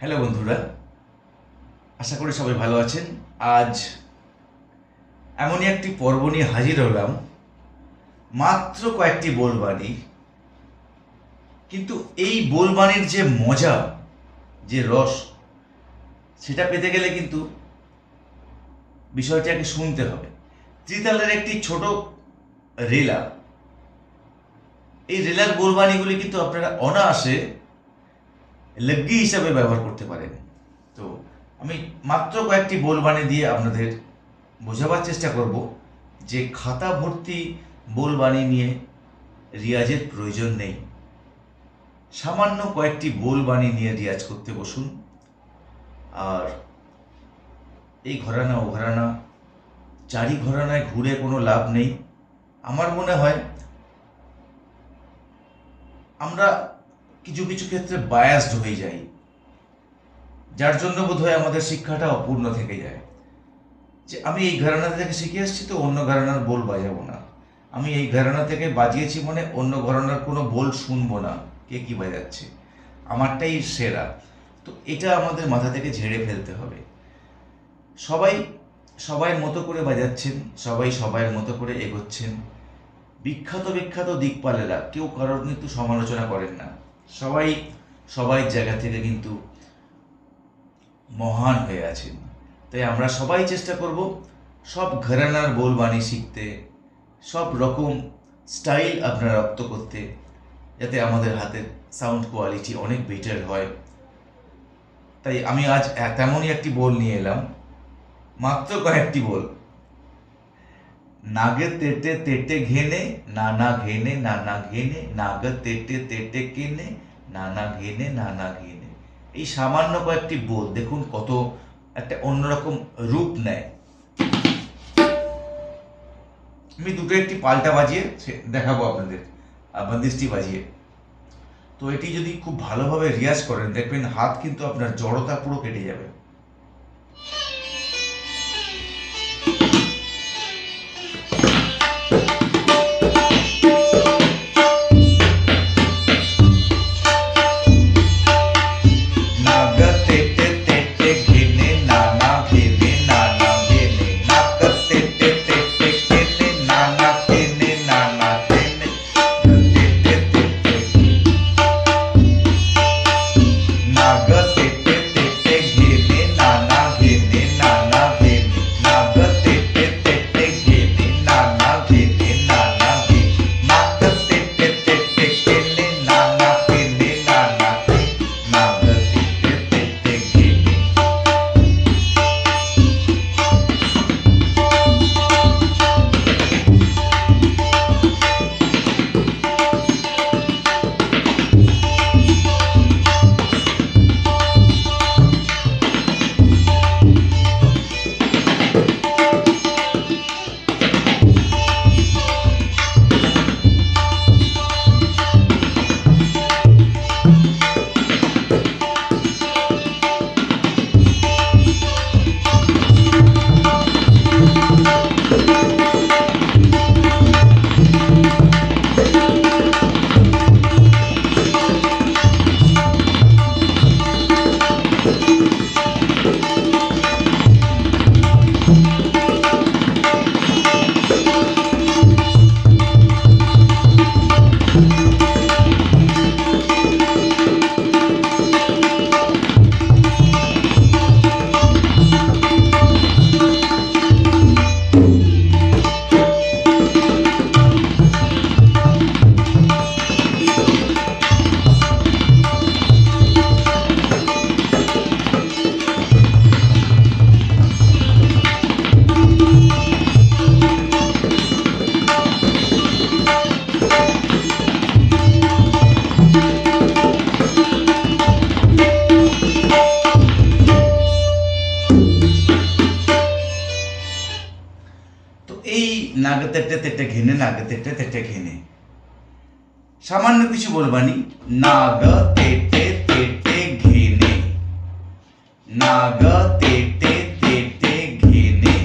Hello বন্ধুরা, আশা করি সবাই ভালো আছেন। আজ এমনই একটি পর্ব নিয়ে হাজির হলাম। মাত্র কয়েকটি বোলবাণী, কিন্তু এই বোলবাণীর যে মজা, যে রস, সেটা পেতে গেলে কিন্তু বিষয়টাকে শুনতে হবে। ত্রিতালের একটি ছোট রেলা, এই রেলার বোলবাণীগুলি কিন্তু আপনারা অনায়াসে লগ্গি হিসাবে ব্যবহার করতে পারেন। তো আমি মাত্র কয়েকটি বোলবাণী দিয়ে আপনাদের বোঝাবার চেষ্টা করব যে খাতা ভর্তি বোলবাণী নিয়ে রিয়াজের প্রয়োজন নেই। সামান্য কয়েকটি বোলবাণী নিয়ে রিয়াজ করতে বসুন। আর এই ঘরানা ও ঘরানা, চারি ঘরানায় ঘুরে কোনো লাভ নেই। আমার মনে হয় আমরা কিছু কিছু ক্ষেত্রে বায়াসড হয়ে যাই যার জন্য বোধ হয় আমাদের শিক্ষাটা অপূর্ণ থেকে যায়। যে আমি এই ঘরানা থেকে শিখে এসেছি তো অন্য ঘরানার বোল বাজাবো না। আমি এই ঘরানা থেকে বাজিয়েছি মানে অন্য ঘরানার কোনো বোল শুনব না। কে কি বাজাচ্ছে? আমারটাই সেরা। তো এটা আমাদের মাথা থেকে ঝেড়ে ফেলতে হবে। সবাই সবাইয়ের মতো করে বাজাচ্ছেন, সবাই সবাইয়ের মতো করে এগোচ্ছেন। বিখ্যাত বিখ্যাত দিকপালেরা, কেউ কারোর কিন্তু সমালোচনা করেন না। সবাই সবাই জায়গা থেকে কিন্তু মহান হয়ে আছেন। তাই আমরা সবাই চেষ্টা করব সব ঘরানার বোলবাণী শিখতে, সব রকম স্টাইল আপনারা রপ্ত করতে, যাতে আমাদের হাতের সাউন্ড কোয়ালিটি অনেক বেটার হয়। তাই আমি আজ তেমনই একটি বোল নিয়ে এলাম, মাত্র কয়েকটি বোল। নাগে তেটে তেটে ঘেনে নানা ঘেনে নানা ঘেনে নাগ তেটে তেটে কেনে নানা ঘেনে নানা ঘেনে এই সামান্য কয়েকটি বোল, দেখুন কত একটা অন্যরকম রূপ নেয়। আমি দুটো একটি পাল্টা বাজিয়ে দেখাবো আপনাদের বন্দিশটি বাজিয়ে। তো এটি যদি খুব ভালোভাবে রিয়াজ করেন, দেখবেন হাত কিন্তু আপনার জড়তা পুরো কেটে যাবে। তেটে তেটে ঘেনে না গে তেটে তেটে ঘেনে। সামান্য কিছু বলবানি না গ তেটে তেটে ঘেনে। না গ তেটে তেটে ঘেনে।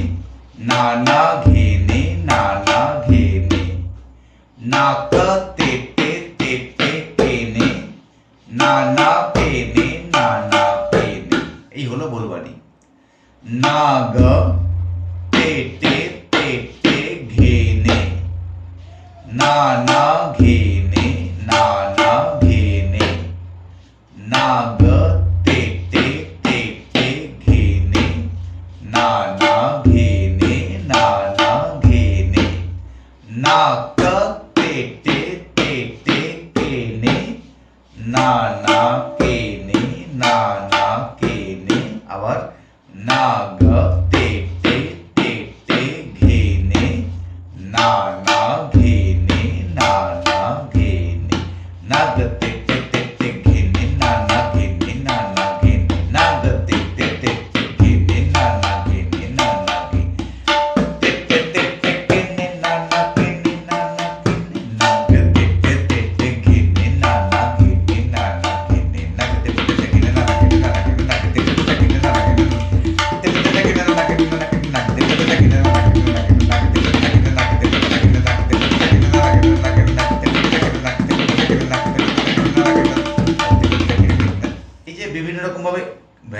না না ঘেনে না না ঘেনে। না ক তেটে তেটে পেনে না না পেনে না না পেনে এই হলো বলবানি। না গ তেটে ना ना घे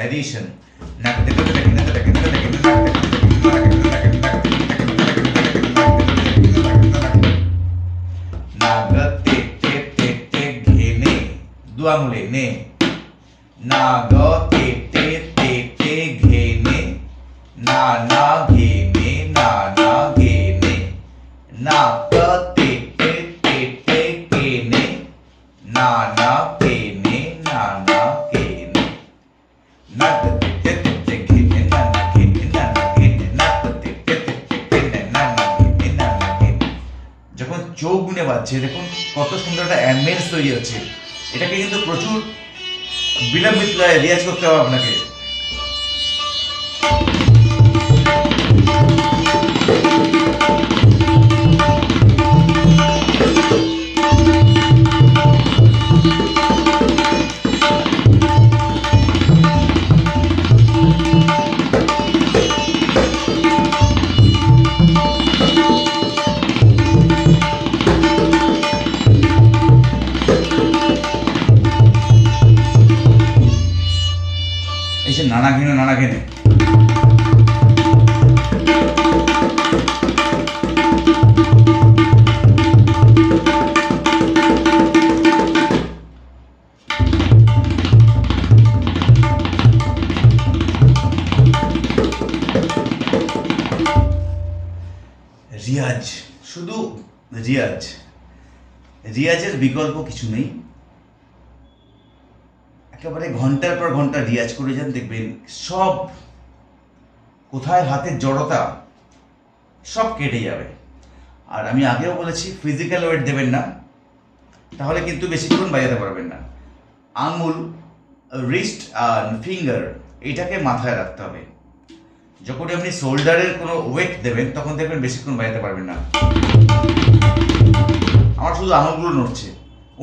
ভ্যারিয়েশন নাগতে তে তে তে ঘেনে দু আঙুলে নে নাগতে তে তে তে ঘেনে না না ঘেনে না না গুনে বাজছে। দেখুন কত সুন্দর একটা অ্যাম্বিয়েন্স তৈরি হচ্ছে। এটাকে কিন্তু প্রচুর বিলম্বিত রিয়াজ করতে হবে আপনাকে। রিয়াজের বিকল্প কিছু নেই। একেবারে ঘণ্টার পর ঘণ্টা রিয়াজ করে যান, দেখবেন সব কোথায় হাতের জড়তা, সব কেটে যাবে। আর আমি আগেও বলেছি ফিজিক্যাল ওয়েট দেবেন না, তাহলে কিন্তু বেশিক্ষণ বাজাতে পারবেন না। আঙুল রিস্ট আর ফিঙ্গার এটাকে মাথায় রাখতে হবে। যখন আপনি শোল্ডারের কোনো ওয়েট দেবেন, তখন দেখবেন বেশিক্ষণ বাজাতে পারবেন না। আমার শুধু আঙুলগুলো নড়ছে।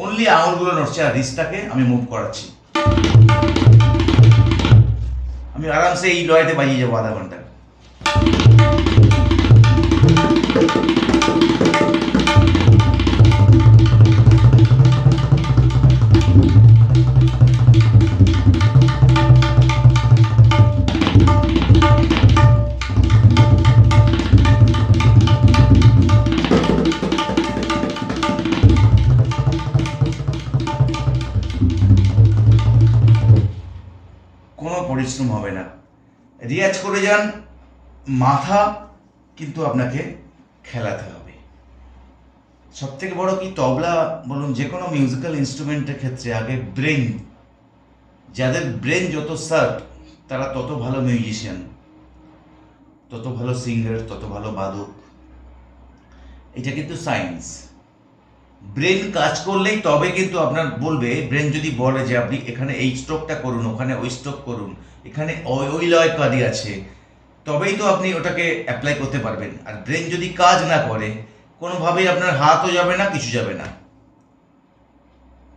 অনলি আঙুলগুলো নড়ছে আর রিস্টটাকে আমি মুভ করাচ্ছি। আমি আরামসে এই লয়তে বাজিয়ে যাব আধা ঘণ্টা। কোনো পরিশ্রম হবে না। রিয়াজ করে যান, মাথা কিন্তু আপনাকে খেলাতে হবে। সব থেকে বড় কি তবলা বলুন যে কোনো মিউজিক্যাল ইনস্ট্রুমেন্টের ক্ষেত্রে আগে ব্রেন যাদের ব্রেন যত সার্ট তারা তত ভালো মিউজিশিয়ান তত ভালো সিঙ্গার তত ভালো বাদক। এটা কিন্তু সায়েন্স ব্রেন কাজ করলেই তবে কিন্তু আপনার বলবে ব্রেন যদি বলে যে আপনি এখানে এই স্ট্রোকটা করুন, ওখানে ওই স্ট্রোক করুন, এখানে ওই লয় কাদি আছে, তবেই তো আপনি ওটাকে অ্যাপ্লাই করতে পারবেন। আর ব্রেন যদি কাজ না করে, কোনোভাবেই আপনার হাতও যাবে না, কিছু যাবে না।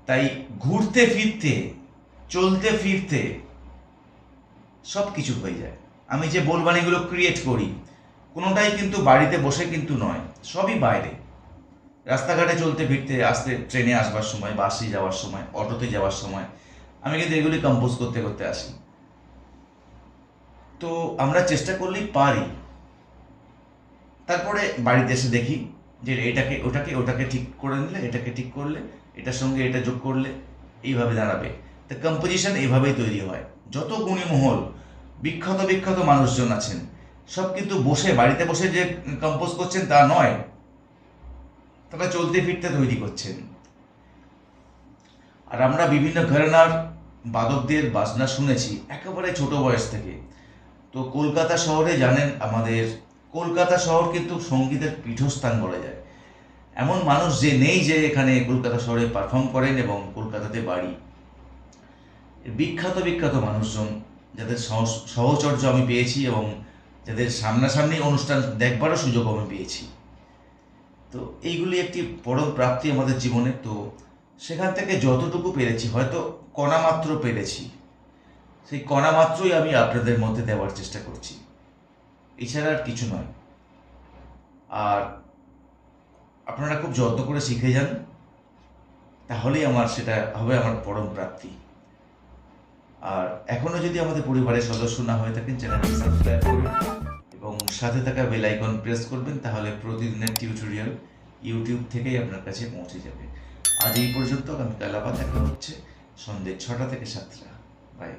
তাই ঘুরতে ফিরতে, চলতে ফিরতে সব কিছু হয়ে যায়। আমি যে বোলবানিগুলো ক্রিয়েট করি, কোনোটাই কিন্তু বাড়িতে বসে কিন্তু নয়, সবই বাইরে। রাস্তাঘাটে চলতে, ফিরতে, আসতে, ট্রেনে আসবার সময়, বাসে যাওয়ার সময়, অটোতে যাওয়ার সময়, আমি কিন্তু এগুলি কম্পোজ করতে করতে আসি। তো আমরা চেষ্টা করলেই পারি। তারপরে বাড়িতে এসে দেখি যে এটাকে, ওটাকে ওটাকে ঠিক করে নিলে, এটাকে ঠিক করলে, এটার সঙ্গে এটা যোগ করলে এইভাবে দাঁড়াবে। তা কম্পোজিশন এইভাবেই তৈরি হয়। যত গুণী মহল, বিখ্যাত বিখ্যাত মানুষজন আছেন, সব কিন্তু বসে, বাড়িতে বসে যে কম্পোজ করছেন তা নয়। তারা চলতে ফিরতে তৈরি করছেন। আর আমরা বিভিন্ন ঘরানার বাদকদের বাজনা শুনেছি, একেবারে ছোট বয়স থেকে। তো কলকাতা শহরে জানেন আমাদের, কলকাতা শহর কিন্তু সঙ্গীতের পীঠস্থান বলা যায়। এমন মানুষ যে নেই যে এখানে কলকাতা শহরে পারফর্ম করেন এবং কলকাতাতে বাড়ি। বিখ্যাত বিখ্যাত মানুষজন, যাদের সহচর্য আমি পেয়েছি এবং যাদের সামনাসামনি অনুষ্ঠান দেখবারও সুযোগ আমি পেয়েছি। তো এইগুলি একটি বড় প্রাপ্তি আমাদের জীবনে। তো সেখান থেকে যতটুকু পেরেছি, হয়তো কণা মাত্র পেরেছি, সেই কণা মাত্রই আমি আপনাদের মধ্যে দেওয়ার চেষ্টা করছি। এছাড়া আর কিছু নয়। আর আপনারা খুব যত্ন করে শিখে যান, তাহলেই আমার সেটা হবে আমার পরম প্রাপ্তি। আর এখনও যদি আমাদের পরিবারের সদস্য না হয়ে থাকেন, চ্যানেলটি সাবস্ক্রাইব করুন। এবং সাথে থাকা বেল আইকন প্রেস করবেন, তাহলে প্রতিদিনের টিউটোরিয়াল ইউটিউব থেকেই আপনার কাছে পৌঁছে যাবে। আজ এই পর্যন্ত, আগামীকাল আবার দেখা হচ্ছে সন্ধ্যে ছটা থেকে সাতটা। বাই